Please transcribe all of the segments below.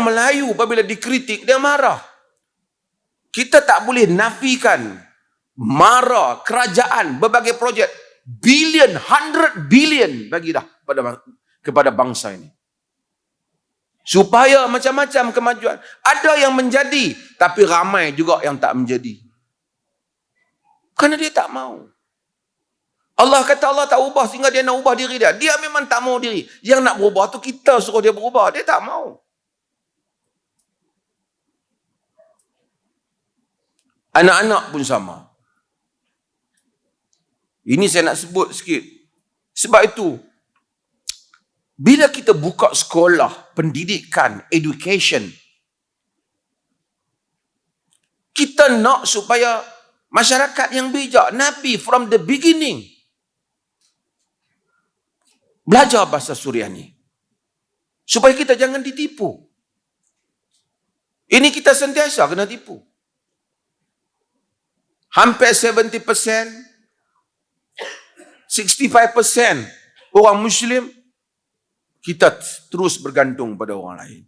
Orang Melayu apabila dikritik, dia marah. Kita tak boleh nafikan marah kerajaan berbagai projek billion, hundred billion bagi dah pada, kepada bangsa ini. Supaya macam-macam kemajuan. Ada yang menjadi, tapi ramai juga yang tak menjadi. Kerana dia tak mau. Allah kata Allah tak ubah sehingga dia nak ubah diri dia. Dia memang tak mau diri. Yang nak berubah tu kita suruh dia berubah. Dia tak mau. Anak-anak pun sama. Ini saya nak sebut sikit. Sebab itu, bila kita buka sekolah, pendidikan, education, kita nak supaya masyarakat yang bijak, Nabi from the beginning, belajar bahasa Suryani. Supaya kita jangan ditipu. Ini kita sentiasa kena tipu. Hampir 70%, 65% orang Muslim, kita terus bergantung pada orang lain.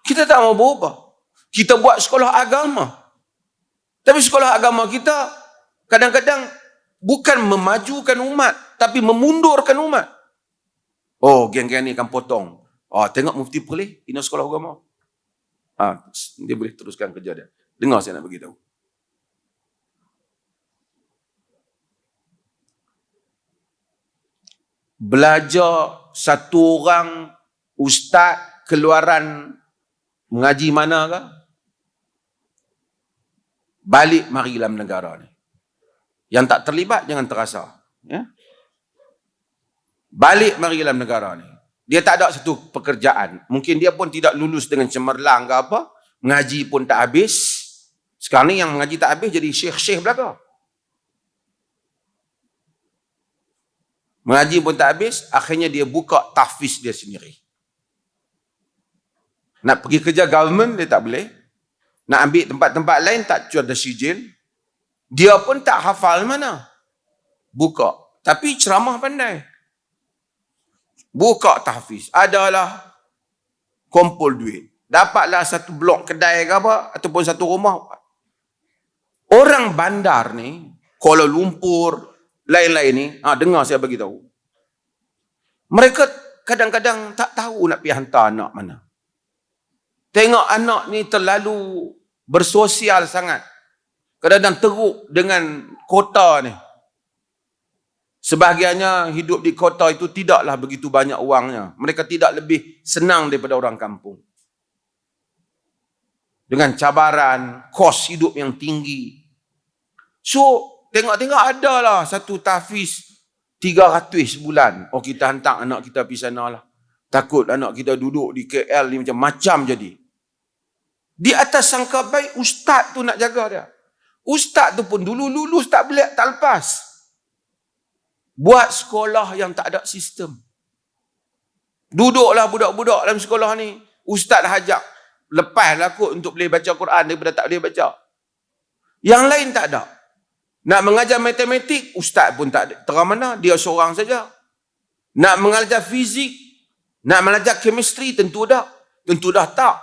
Kita tak mau berubah. Kita buat sekolah agama. Tapi sekolah agama kita kadang-kadang bukan memajukan umat, tapi memundurkan umat. Oh, geng-geng ni akan potong. Oh, tengok mufti boleh ini sekolah agama. Ah, dia boleh teruskan kerja dia. Dengar saya nak beritahu. Belajar satu orang ustaz keluaran mengaji mana ke? Balik mari dalam negara ni. Yang tak terlibat jangan terasa. Ya? Balik mari dalam negara ni. Dia tak ada satu pekerjaan. Mungkin dia pun tidak lulus dengan cemerlang ke apa. Mengaji pun tak habis. Sekarang ni yang mengaji tak habis jadi syekh-syekh belakang. Mengaji pun tak habis, akhirnya dia buka tahfiz dia sendiri. Nak pergi kerja government, dia tak boleh. Nak ambil tempat-tempat lain, tak ada sijil. Dia pun tak hafal mana. Buka. Tapi ceramah pandai. Buka tahfiz. Adalah kumpul duit. Dapatlah satu blok kedai ke apa, ataupun satu rumah. Orang bandar ni, Kuala Lumpur, lain-lain ni, ha, dengar saya bagi tahu. Mereka kadang-kadang tak tahu nak pergi hantar anak mana. Tengok anak ni terlalu bersosial sangat. Kadang-kadang teruk dengan kota ni. Sebahagiannya hidup di kota itu tidaklah begitu banyak uangnya. Mereka tidak lebih senang daripada orang kampung. Dengan cabaran, kos hidup yang tinggi. So, Tengok-tengok ada lah satu tahfiz 300 sebulan. Oh kita hantar anak kita pergi sana lah. Takut anak kita duduk di KL ni macam-macam jadi. Di atas sangka baik ustaz tu nak jaga dia. Ustaz tu pun dulu lulus tak boleh tak lepas. Buat sekolah yang tak ada sistem. Duduklah budak-budak dalam sekolah ni. Ustaz hajak. Lepaslah kot untuk boleh baca Quran daripada tak boleh baca. Yang lain tak ada. Nak mengajar matematik, ustaz pun tak. Terang mana? Dia seorang saja. Nak mengajar fizik, nak mengajar chemistry, tentu dah. Tentu dah tak.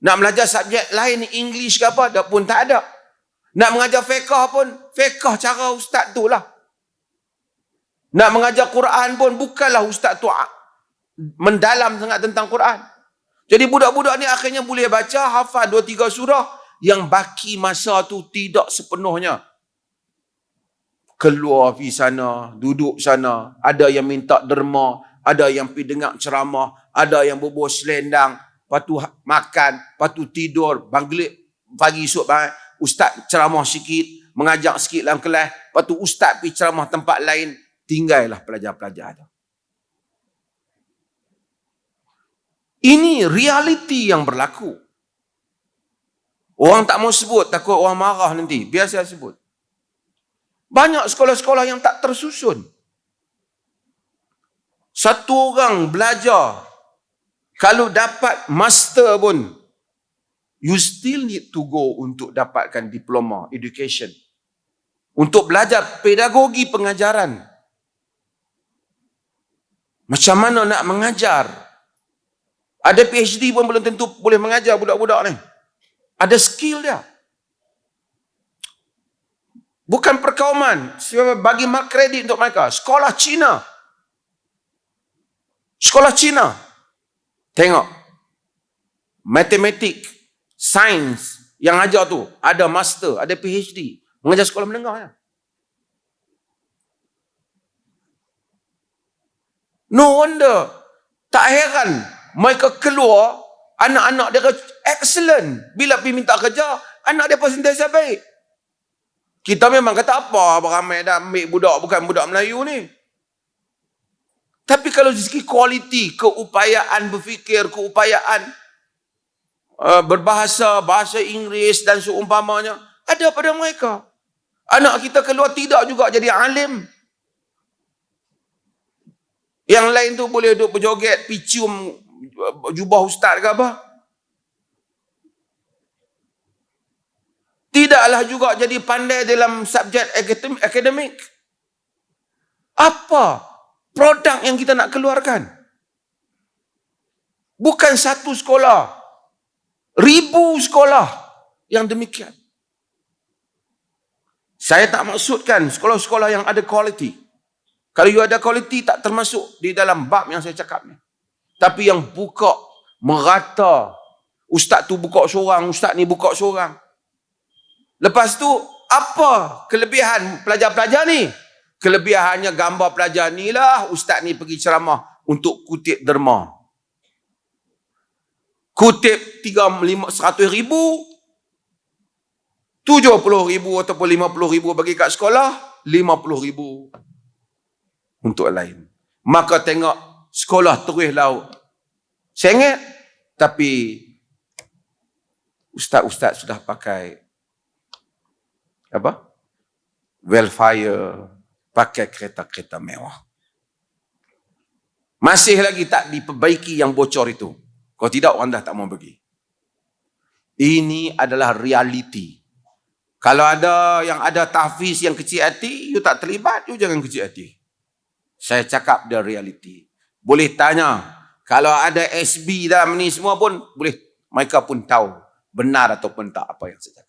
Nak mengajar subjek lain, English ke apa, dah pun tak ada. Nak mengajar fiqah pun, fiqah cara ustaz tu lah. Nak mengajar Quran pun, bukanlah ustaz tu mendalam sangat tentang Quran. Jadi budak-budak ni akhirnya boleh baca, hafal dua tiga surah, yang baki masa tu tidak sepenuhnya keluar pergi sana, duduk sana, ada yang minta derma, ada yang pergi dengar ceramah, ada yang berbual selendang, lepas tu makan, lepas tu tidur, banggelik pagi esok bangun, ustaz ceramah sikit, mengajak sikit dalam kelas, lepas tu ustaz pergi ceramah tempat lain, tinggallah pelajar-pelajar tu. Ini realiti yang berlaku. Orang tak mau sebut, takut orang marah nanti. Biasa sebut. Banyak sekolah-sekolah yang tak tersusun. Satu orang belajar, kalau dapat master pun, you still need to go untuk dapatkan diploma education. Untuk belajar pedagogi pengajaran. Macam mana nak mengajar? Ada PhD pun belum tentu boleh mengajar budak-budak ni. Ada skill dia. Bukan perkauman. Sebab bagi mark kredit untuk mereka. Sekolah Cina. Sekolah Cina. Tengok. Matematik. Sains. Yang ajar tu. Ada master. Ada PhD. Mengajar sekolah menengah. Ya. No wonder. Tak heran. Mereka keluar. Anak-anak dia excellent. Bila pergi minta kerja. Anak dia pun sentiasa baik. Kita memang kata apa ramai dah ambil budak bukan budak Melayu ni. Tapi kalau dari segi kualiti, keupayaan berfikir, keupayaan uh, berbahasa, bahasa Inggeris dan seumpamanya, ada pada mereka. Anak kita keluar tidak juga jadi alim. Yang lain tu boleh duduk berjoget, picium jubah ustaz ke apa. Tidaklah juga jadi pandai dalam subjek akademik. Apa produk yang kita nak keluarkan? Bukan satu sekolah. Ribu sekolah yang demikian. Saya tak maksudkan sekolah-sekolah yang ada kualiti. Kalau you ada kualiti tak termasuk di dalam bab yang saya cakap ni. Tapi yang buka merata. Ustaz tu buka seorang, ustaz ni buka seorang. Lepas tu apa kelebihan pelajar-pelajar ni? Kelebihannya gambar pelajar ni lah ustaz ni pergi ceramah untuk kutip derma. Kutip 3 5 100 ribu 70 ribu ataupun 50 ribu bagi kat sekolah, 50 ribu untuk lain. Maka tengok sekolah terus laut. Sengit, tapi ustaz-ustaz sudah pakai apa? Welfare, pakai kereta-kereta mewah. Masih lagi tak diperbaiki yang bocor itu. Kalau tidak, orang dah tak mau pergi. Ini adalah realiti. Kalau ada yang ada tahfiz yang kecil hati, you tak terlibat, you jangan kecil hati. Saya cakap dia realiti. Boleh tanya, kalau ada SB dalam ni semua pun, boleh mereka pun tahu benar ataupun tak apa yang saya cakap.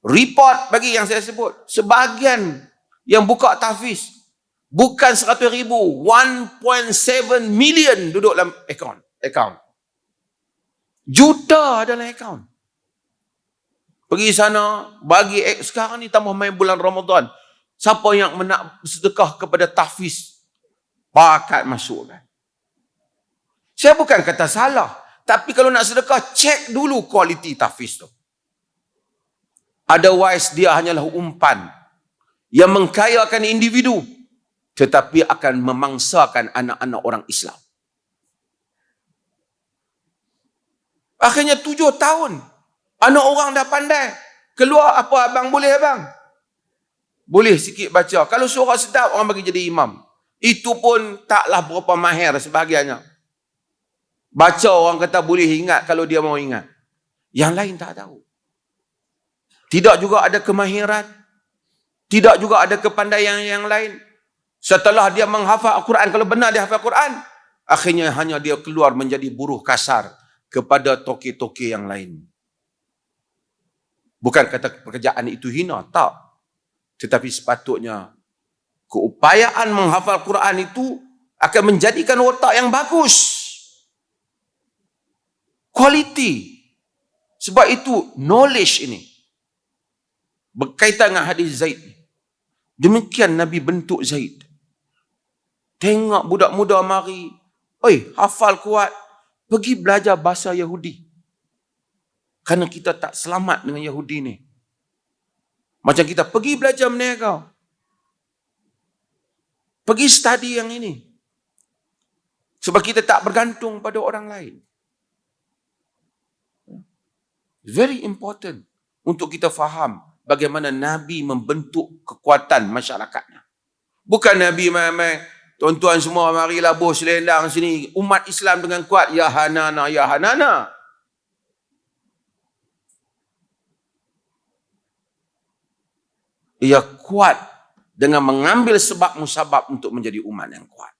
Report bagi yang saya sebut, sebahagian yang buka tahfiz, bukan 100 ribu, 1.7 million duduk dalam account. account. Juta dalam account. Pergi sana, bagi sekarang ni tambah main bulan Ramadan. Siapa yang nak sedekah kepada tahfiz, pakat masuk kan. Saya bukan kata salah. Tapi kalau nak sedekah, cek dulu kualiti tahfiz tu. Otherwise, dia hanyalah umpan yang mengkayakan individu tetapi akan memangsakan anak-anak orang Islam. Akhirnya tujuh tahun Anak orang dah pandai. Keluar apa abang boleh abang? Boleh sikit baca. Kalau surah sedap orang bagi jadi imam. Itu pun taklah berapa mahir sebahagiannya. Baca orang kata boleh ingat kalau dia mau ingat. Yang lain tak tahu. Tidak juga ada kemahiran. Tidak juga ada kepandaian yang lain. Setelah dia menghafal Al-Quran, kalau benar dia hafal Al-Quran, akhirnya hanya dia keluar menjadi buruh kasar kepada toke-toke yang lain. Bukan kata pekerjaan itu hina, tak. Tetapi sepatutnya keupayaan menghafal Quran itu akan menjadikan otak yang bagus. Quality. Sebab itu knowledge ini berkaitan dengan hadis Zaid. Demikian Nabi bentuk Zaid. Tengok budak muda mari. Oi, hafal kuat. Pergi belajar bahasa Yahudi. Kerana kita tak selamat dengan Yahudi ni. Macam kita pergi belajar meniaga. Pergi study yang ini. Sebab kita tak bergantung pada orang lain. Very important untuk kita faham bagaimana Nabi membentuk kekuatan masyarakatnya. Bukan Nabi mai-mai, tuan-tuan semua marilah bos selendang sini. Umat Islam dengan kuat, ya hanana, ya hanana. ia kuat dengan mengambil sebab musabab untuk menjadi umat yang kuat.